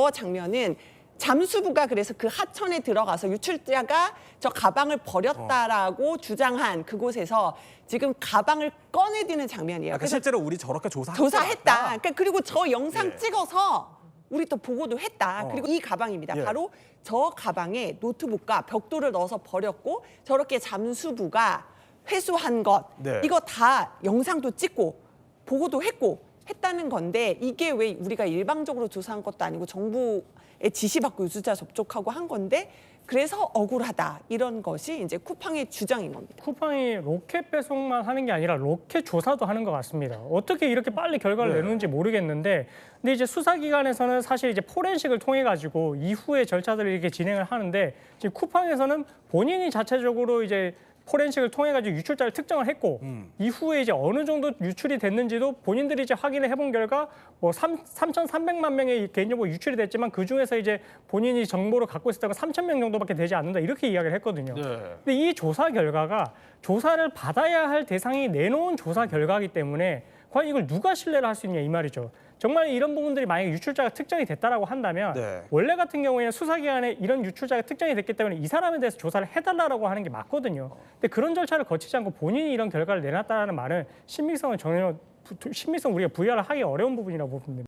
저 장면은 잠수부가 그래서 그 하천에 들어가서 유출자가 저 가방을 버렸다라고 주장한 그곳에서 지금 가방을 꺼내드는 장면이에요. 그러니까 그래서 실제로 우리 저렇게 조사 조사했다. 그러니까 그리고 저 영상 예. 찍어서 우리 또 보고도 했다. 어. 그리고 이 가방입니다. 예. 바로 저 가방에 노트북과 벽돌을 넣어서 버렸고 저렇게 잠수부가 회수한 것 네. 이거 다 영상도 찍고 보고도 했고 했다는 건데 이게 왜 우리가 일방적으로 조사한 것도 아니고 정부의 지시받고 유수자 접촉하고 한 건데 그래서 억울하다 이런 것이 이제 쿠팡의 주장인 겁니다. 쿠팡이 로켓 배송만 하는 게 아니라 로켓 조사도 하는 것 같습니다. 어떻게 이렇게 빨리 결과를 네. 내놓는지 모르겠는데, 근데 이제 수사기관에서는 사실 이제 포렌식을 통해 가지고 이후의 절차들을 이렇게 진행을 하는데, 지금 쿠팡에서는 본인이 자체적으로 이제 포렌식을 통해 가지고 유출자를 특정을 했고 음. 이후에 이제 어느 정도 유출이 됐는지도 본인들이 이제 확인을 해본 결과 뭐 3, 3,300만 명의 개인정보 유출이 됐지만 그 중에서 이제 본인이 정보를 갖고 있었던 건 3천 명 정도밖에 되지 않는다 이렇게 이야기를 했거든요. 네. 근데 이 조사 결과가 조사를 받아야 할 대상이 내놓은 조사 결과이기 때문에 과연 이걸 누가 신뢰를 할 수 있냐 이 말이죠. 정말 이런 부분들이 만약에 유출자가 특정이 됐다라고 한다면 네. 원래 같은 경우에는 수사기관에 이런 유출자가 특정이 됐기 때문에 이 사람에 대해서 조사를 해달라고 하는 게 맞거든요. 근데 그런 절차를 거치지 않고 본인이 이런 결과를 내놨다는 말은 신빙성은 전혀 부- 신빙성 우리가 부여를 하기 어려운 부분이라고 봅니다.